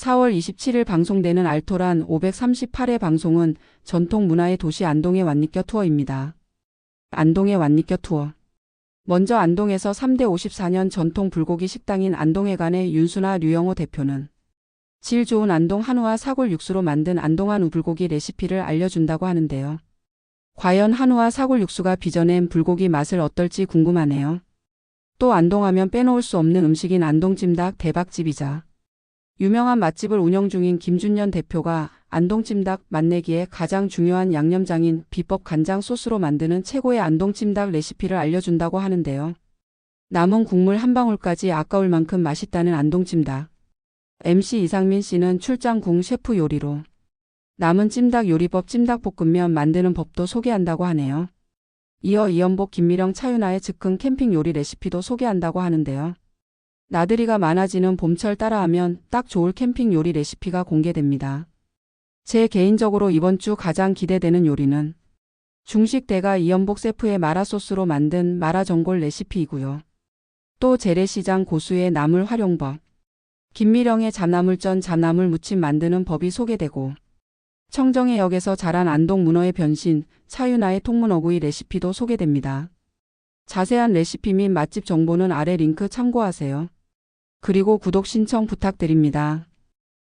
4월 27일 방송되는 알토란 538회 방송은 전통 문화의 도시 안동의 완니껴 투어입니다. 안동의 완니껴 투어. 먼저 안동에서 3대 54년 전통 불고기 식당인 안동회관의 윤수나 류영호 대표는 질 좋은 안동 한우와 사골 육수로 만든 안동 한우 불고기 레시피를 알려준다고 하는데요. 과연 한우와 사골 육수가 빚어낸 불고기 맛을 어떨지 궁금하네요. 또 안동하면 빼놓을 수 없는 음식인 안동찜닭 대박집이자 유명한 맛집을 운영 중인 김준년 대표가 안동찜닭 맛내기에 가장 중요한 양념장인 비법 간장 소스로 만드는 최고의 안동찜닭 레시피를 알려준다고 하는데요. 남은 국물 한 방울까지 아까울 만큼 맛있다는 안동찜닭. MC 이상민 씨는 출장궁 셰프 요리로 남은 찜닭 요리법 찜닭볶음면 만드는 법도 소개한다고 하네요. 이어 이연복 김미령 차윤아의 즉흥 캠핑 요리 레시피도 소개한다고 하는데요. 나들이가 많아지는 봄철 따라하면 딱 좋을 캠핑 요리 레시피가 공개됩니다. 제 개인적으로 이번 주 가장 기대되는 요리는 중식 대가 이연복 셰프의 마라 소스로 만든 마라 전골 레시피이고요. 또 재래시장 고수의 나물 활용법, 김미령의 잡나물전 잡나물 무침 만드는 법이 소개되고 청정의 역에서 자란 안동 문어의 변신, 차윤아의 통문어구이 레시피도 소개됩니다. 자세한 레시피 및 맛집 정보는 아래 링크 참고하세요. 그리고 구독 신청 부탁드립니다.